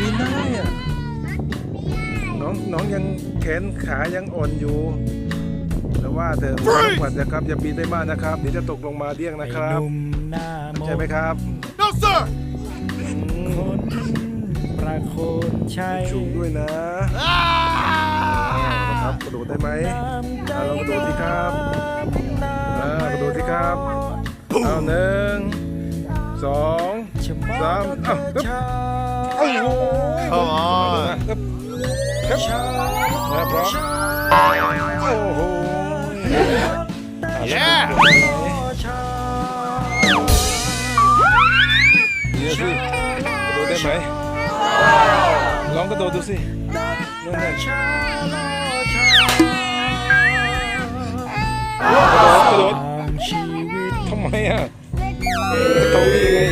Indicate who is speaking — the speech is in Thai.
Speaker 1: บินได้อะน้องน้องยังแขนขายังอ่อนอยู่แต่ว่าเธอน้องขวัญนะครับอย่าบินได้มากนะครับเดี๋ยวจะตกลงมาเดี้ยงนะครับ
Speaker 2: ไอ้หนุ่มหน้ามน
Speaker 1: ใช่ไหมครับ
Speaker 3: No, sir!
Speaker 1: อืม
Speaker 2: คนประโคนชัย
Speaker 1: ชูด้วยนะ
Speaker 3: Ah!
Speaker 1: นะครับกระโดดได้ไหม
Speaker 2: น้ำใจ
Speaker 1: อะลองกระโดดสิครับ
Speaker 2: น้ำ
Speaker 1: อ่ากระโดดสิครับเอาหนึ่งสอง
Speaker 2: ชะมอ
Speaker 1: สาม
Speaker 2: เธ
Speaker 1: อ้าว Ôi dồi
Speaker 3: Come on.
Speaker 1: Yep.
Speaker 3: Yeah,
Speaker 2: bro. Oh. Yeah.
Speaker 1: Yes, we. Cái đồ đem ấy. Lóng cái đồ tôi xí.
Speaker 2: Luôn này. Cái đồ, cái đồ.
Speaker 1: Thông mày à. Thông đi ngay.